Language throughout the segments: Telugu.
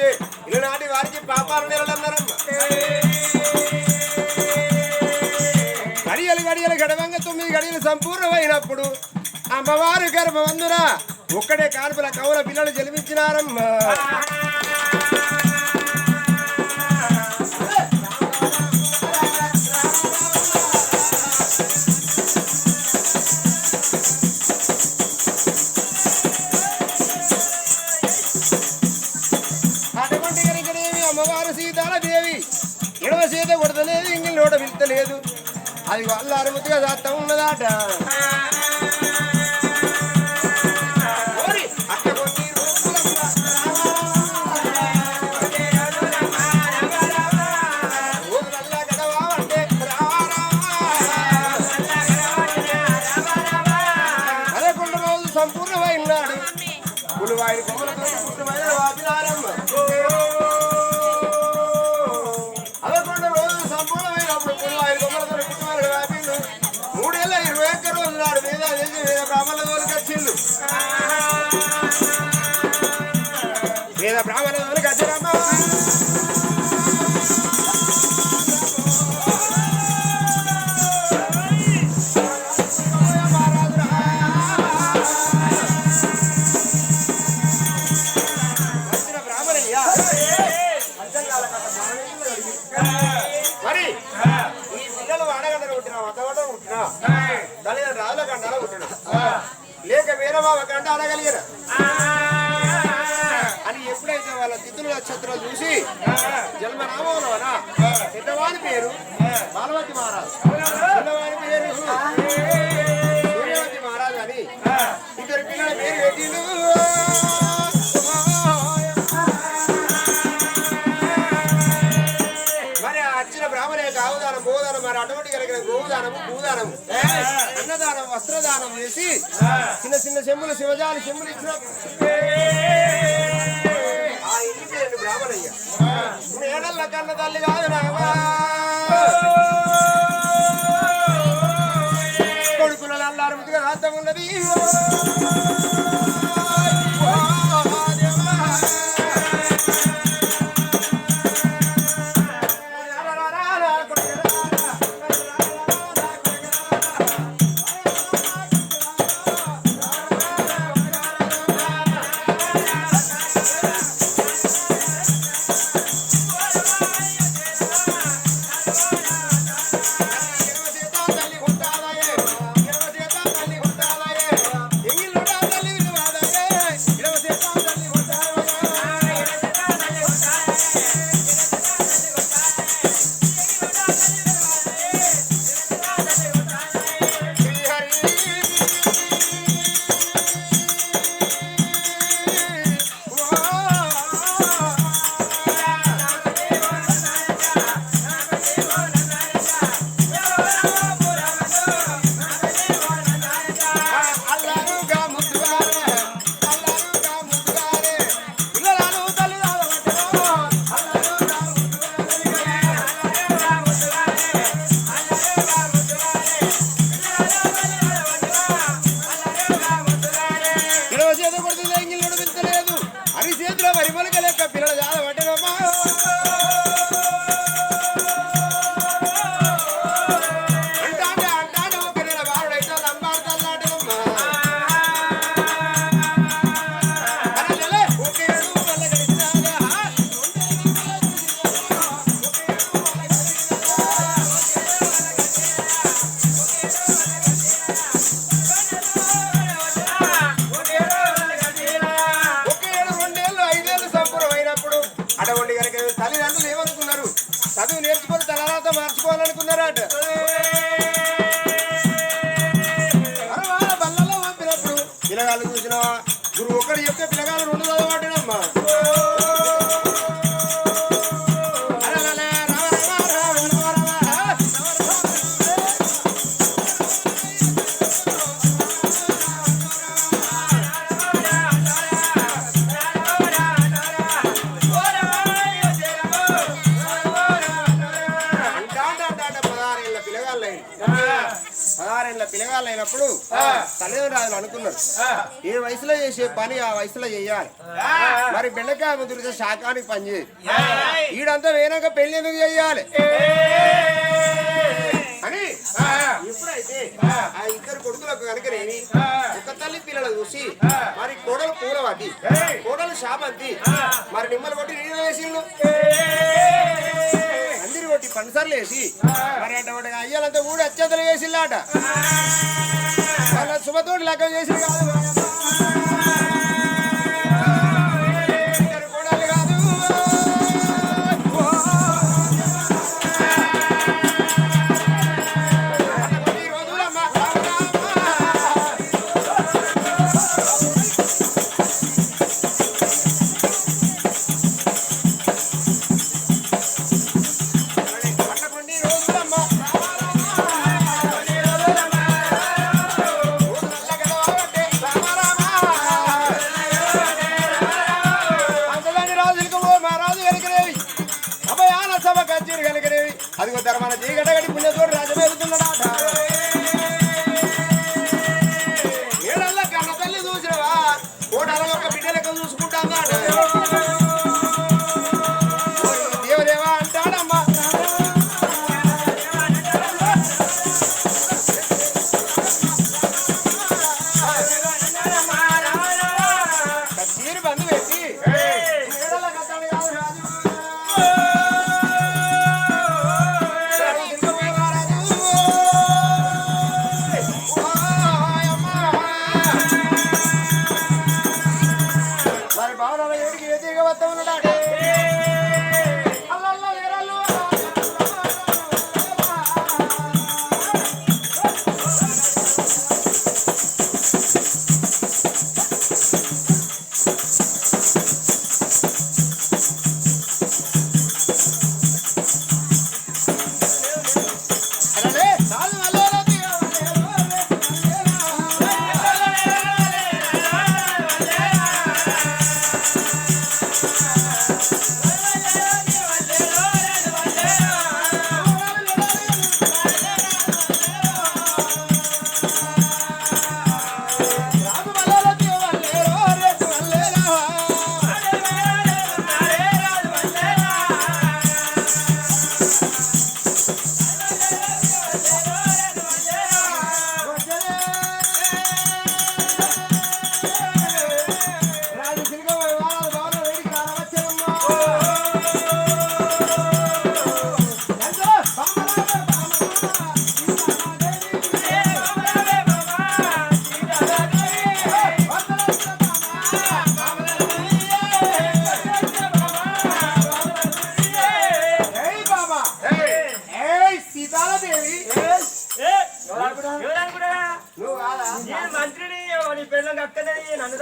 అయితే ఇలాంటి వారికి పాపాలు నిలదన్నారమ్మ గడియలు గడియలు గడవంగా తొమ్మిది గడియలు సంపూర్ణమైనప్పుడు అమ్మవారు గర్భవందున ఒక్కడే కాన్పుల కవుల పిల్లలు జన్మించినారమ్మా కూడా పిలుతలేదు అది వాళ్ళు అరుగుతుగా దాస్తా ఉన్నదాట. ఆవుదానం గోదానం మరి అటువంటి కలిగిన గోదానము భూదానము. అన్నదానం వస్త్రదానం చేసి చిన్న చిన్న చెంబులు శివజాలు చెమ్ములు ఇచ్చిన బ్రాహ్మణయ్య. నేడల్ల కన్న తల్లి కాదు నావా కొడుకుల అల్లారు ముద్దుగా ఉన్నది. తర్వాత మార్చుకోవాలనుకున్నారట. ఏ వయసులో చేసే పని ఆ వయసులో చేయాలి. మరి బెండకాయ ముదిరితే శాకానికి పని చేయదు ఈడంతా వేనాక పెళ్ళి ఎందుకు చేయాలి? అని? ఎప్పుడైతే ఆ ఇద్దరు కొడుకులకు కనుకనేమి ఒక తల్లి పిల్లలు చూసి మరి కోడలు పూల పట్టి కోడలు శాపంతి మరి నిమ్మలు కొట్టి నీళ్ళు వేసిండు. అందరి వేసి మరి అటువంటి అయ్యాలంతా కూడా అత్యంతలు వేసిల్లాట. వాళ్ళ శుభతోటి లెక్క చేసి కాదు.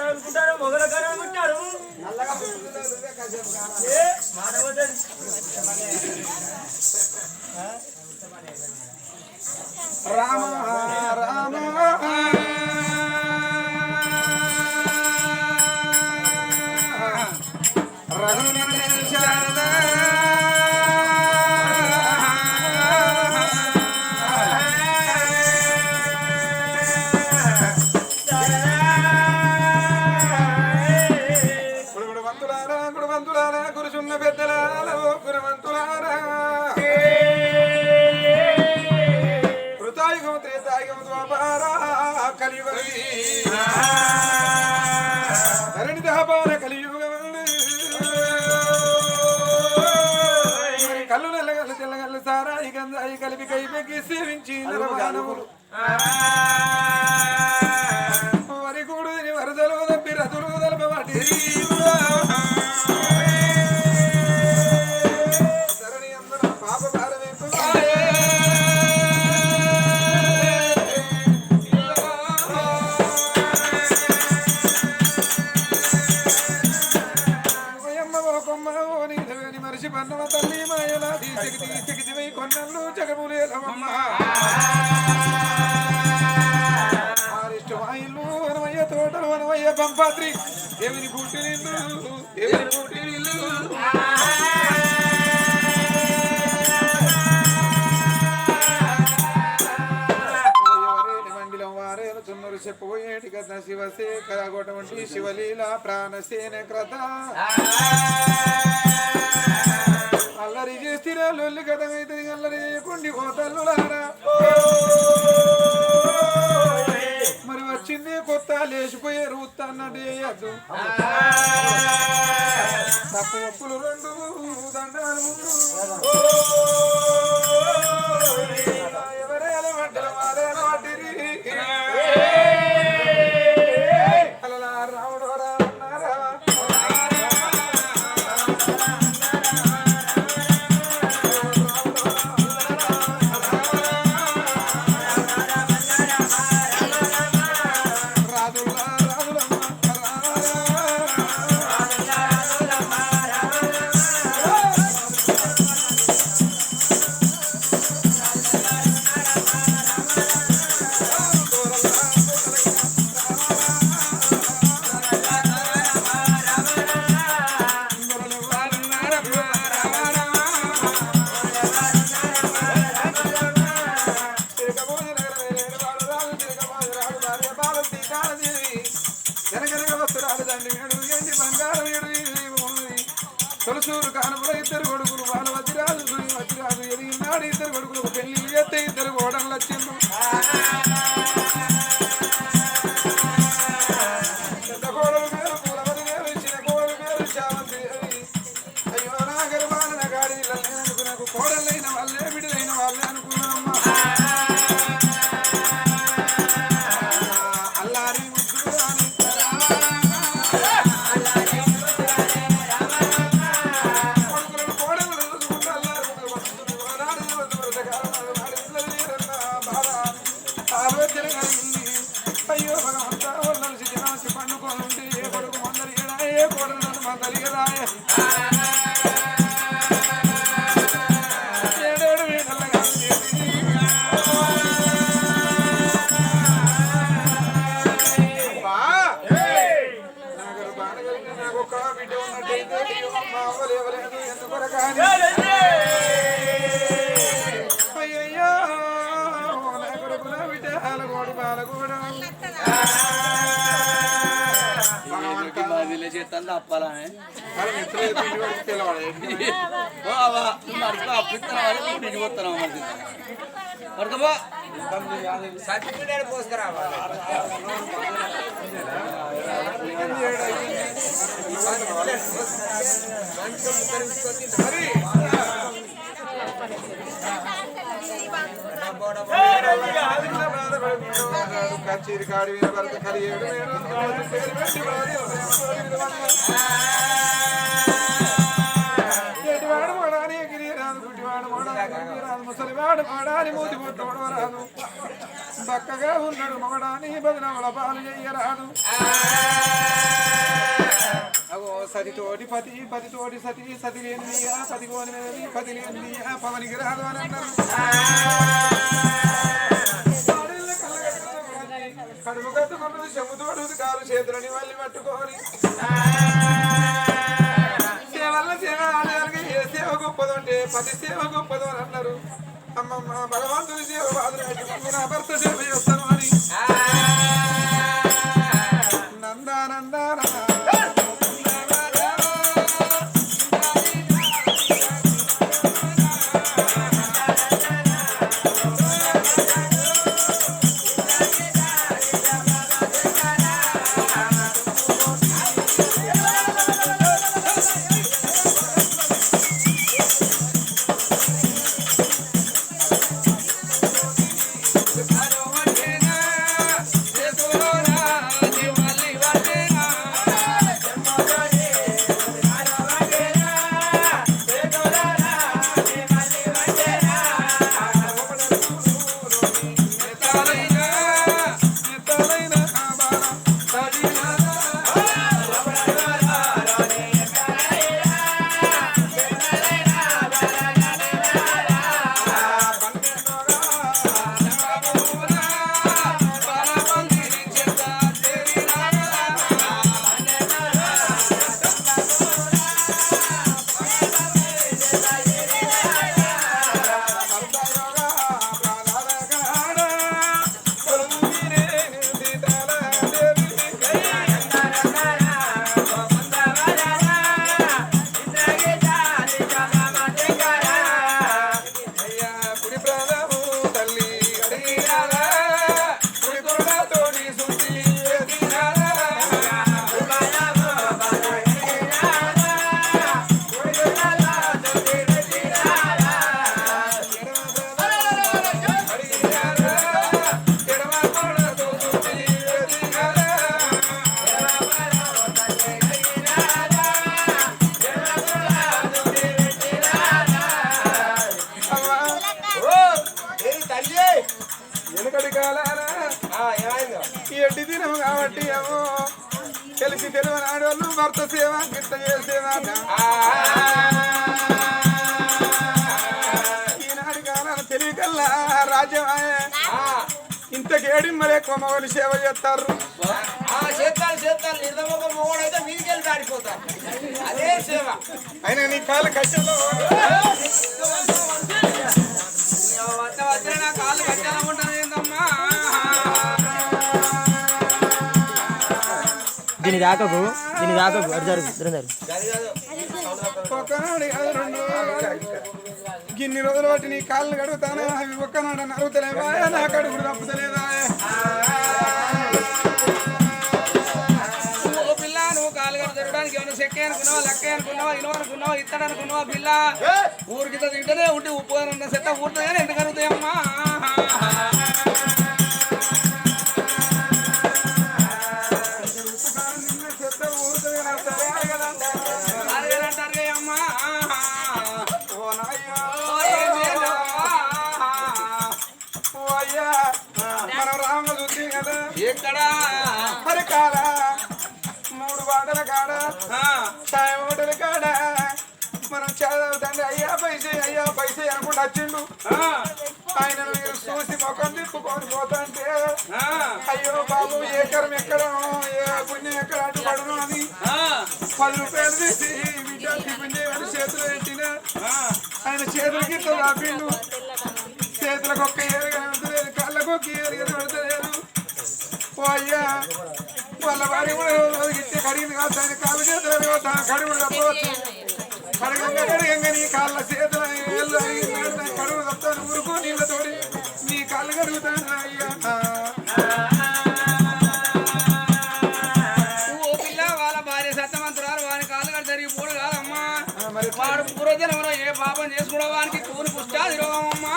అనుకుంటారు నన్ను మొగల కానీ అనుకుంటారు. కలియుగం ధరణి దహపాన కలియుగం కళ్ళు నెల్లగల్లు తెల్లగల్లు సారాయి గంధాయి కలిపి కైపెక్కి సేవించి నరమానవులు లేదమ్మా ఆరిష్టమాయిల్లు వనమయ్య తోటలు వనమయ్య పంపాత్రి ఎవరి పుట్టినిల్లు ఎవరి పుట్టినిల్లు ఎవరేని చెప్పబోయేటి కథ? శివశేఖర గొడవంటి శివలీల ప్రాణసేన కథ. అల్లరి చేస్తే లొల్లి కథమైతే అల్లరి చేయకుండి పోతల్లులారా మరి వచ్చింది కొత్త లేచిపోయే రూత్తన్నట్టు చేయద్దు తప్పు ఒప్పులు రెండు దండాలు అప్పిస్తాను వాళ్ళు ఇంటికి మరి కచేరి కాడి మీద వాడు ముసలివాడు మోడాని మూతి బక్కగా ఉన్నాడు మగడాని బదినముల పాలు చెయ్యరాదు అగో సతితోటి పతి పతితోటి సతి సతి లేనిదియా పతి కోని మేది పతి లేనిదియా పవనికి రాదు అని అన్నారు కడుపు కట్టుకున్నది చెబుతోడు కాలు చేతులని మళ్ళీ పట్టుకోని. సేవల్ల సేవ ఆలయాలకి ఏ సేవ గొప్పదంటే పతి సేవ గొప్పదో అని అన్నారు భగవంతుని సేవ బాధలు పెట్టుకుని నా భర్త దేవ చేస్తాను అని ఎడ్డి దినం కాబట్టి ఏమో తెలిసి తెలియని ఆడవాళ్ళు భర్త సేవ గిట్ట చేసేవాట ఈనాటి కాలాన తెలియకల్లా రాజ్యమాయే. ఇంతకేడి మరి ఎక్కువ మగలు సేవ చేస్తారు? ఆ చేస్తాను చేస్తాను నిర్దమొక మొగడైతే మీదికెళ్ళి దాడిపోతారు అదే సేవ. అయినా నీ కాళ్ళు కష్టంలో దీని దాకకు దీని దాకకు. అటు జరుగు ఇద్దరం జరుగు. గిన్ని రోజులు బట్టి నీ కాళ్ళు కడుగుతాను? అవి ఒక్కనాడు నరుగుతలేవా నా కడుగుడు తప్పుతలేదా? ఓ పిల్ల నువ్వు కాలు కట్ట జరగడానికి ఏమైనా చెక్క అనుకున్నావా లెక్క అనుకున్నావా ఇనువ అనుకున్నావా ఇత్తడు అనుకున్నావా పిల్ల? ఊరికి తింటేనే ఉంటే ఉప్పు అన్న సెత్త ఊరుతాయని ఎందుకు అడుగుతాయమ్మా? అయ్యా పైసే అయ్యా పైసే అనుకుంటూ వచ్చిండు. ఆయన చూసి ముఖం తిప్పుకొని పోతాంటే అయ్యో బాబు ఏకరం ఎక్కడ? ఏ పుణ్యం ఎక్కడ? అటు పడును అని. పది రూపాయలు తీసి బిడ్డ టిఫిన్ చేయమని చేతిలో పెట్టిన. ఆయన చేతులకి రాపిండు చేతులకు ఒక్క ఏరు కనబడతలేదు కళ్ళకు ఒక్క ఏరు కనబడతలేదు ఓ అయ్యా వాళ్ళ వారి కూడా రోజు ఇచ్చే కడిగింది కాదు ఆయన కాళ్ళ చేతులు కడుగు తప్పవచ్చు కడగంగా కడగంగా నీ కాళ్ళ చేతుల ఏళ్ళు అడిగినాడు దాని కడుగు తప్పుతాను ఊరుకో నీళ్ళతోడి నీ కాళ్ళు కడుగుతాను అయ్యా ఓ పిల్ల వాళ్ళ భార్య సత్యమంతురాలు వాని కాళ్ళు కట్టి జరిగి పోడు కాదమ్మా. వాడు పూర్వజనంలో ఏ పాపం చేసుకున్న వానికి కూని పుష్టాది రోగమమ్మా.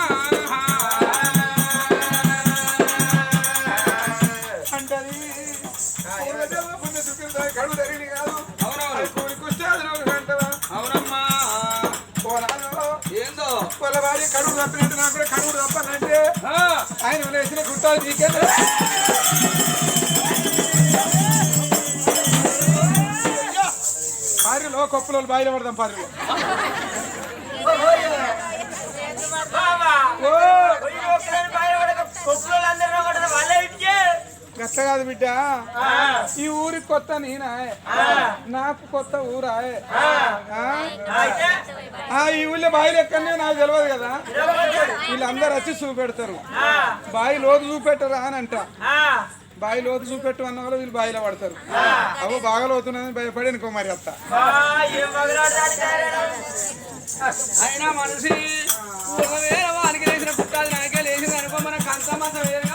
కడుగు తప్పినట్టు నాకు కూడా కడుగు తప్పనంటే ఆయన వేసిన గుట్టాలు నీకెళ్ళ పారిలో కొప్పులో బాయిలో పడదాం పారిలో గట్ల కాదు బిడ్డ. ఈ ఊరికి కొత్త నేనా నాకు కొత్త ఊరా ఈ ఊళ్ళో బాయిలు ఎక్కడనే నాకు తెలియదు కదా. వీళ్ళందరూ వచ్చి చూపెడతారు. బాయి లోతు చూపెట్టరా అని అంట. బాయి లోతు చూపెట్టు అన్న వాళ్ళు వీళ్ళు బాయిలో పడతారు. అవు బాగా లోతున్నదని భయపడి అనుకో మరి అత్త అయినా మనిషి ఒకవేళ వానికి లేచిన పుట్టాది నాకే లేచింది అనుకో మన కంచమంత వేరు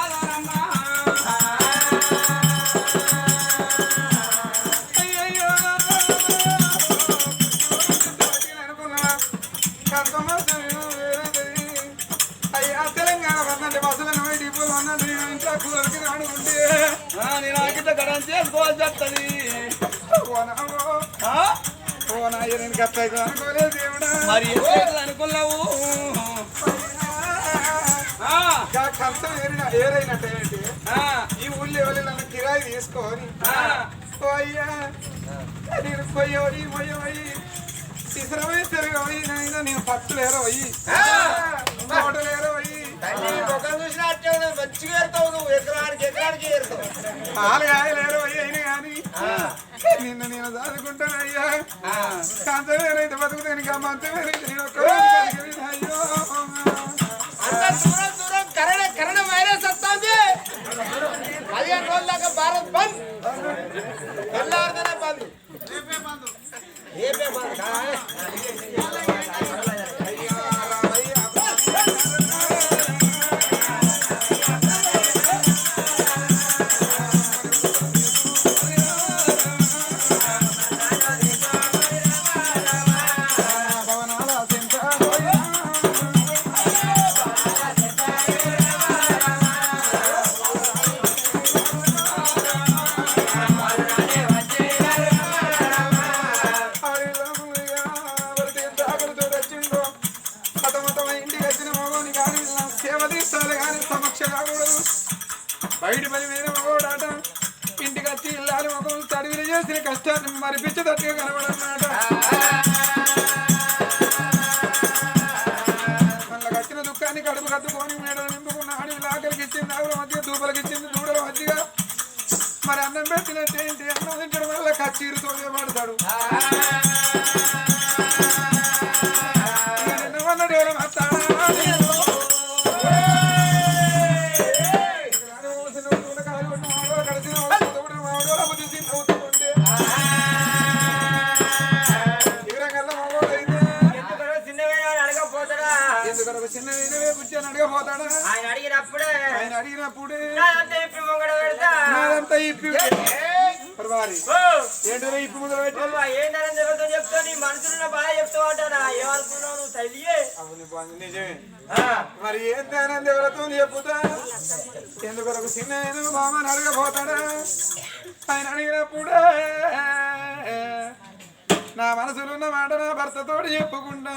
ఓ నేను అనుకోలేదు దేవుడా మరి అనుకున్నావు? ఏరిన ఏరైనట్టు ఏంటి ఆ, ఈ ఊళ్ళో ఎవరు నన్ను కిరాయి తీసుకొని ఆ. ఓ అయ్యా నేను పోయి ఇసరమై నేను తోటలు తల్లి ముఖం చూసినా అట్టే. మంచిగా ఏరుతావు నువ్వు. ఎకరానికి ఎకరానికి ఏరుతావు. పాలు కాయలు ఏరవయ్యి అయినా కానీ. నిన్న నేను చదువుకుంటాను అయ్యా. కంచమేరైతే బతుకుతాను ఇంకా మంచమేరైతే నేను ఒక్క అయ్యో. అంత దూరం దూరం కరణ కరణ వైరస్ వస్తుంది. పదిహేను రోజుల దాకా భారత్ బంద్. తెల్లారితేనే బంద్. రేపే బంద్ కాదా? భవనాల మరి ఏం ధ్యానం దేవులతో చెప్పుతా ఎందుకొరకు చిన్న మామని అడగబోతాడా ఆయన అడిగినప్పుడే నా మనసులున్న మాట నా భర్తతోటి చెప్పుకుంటా.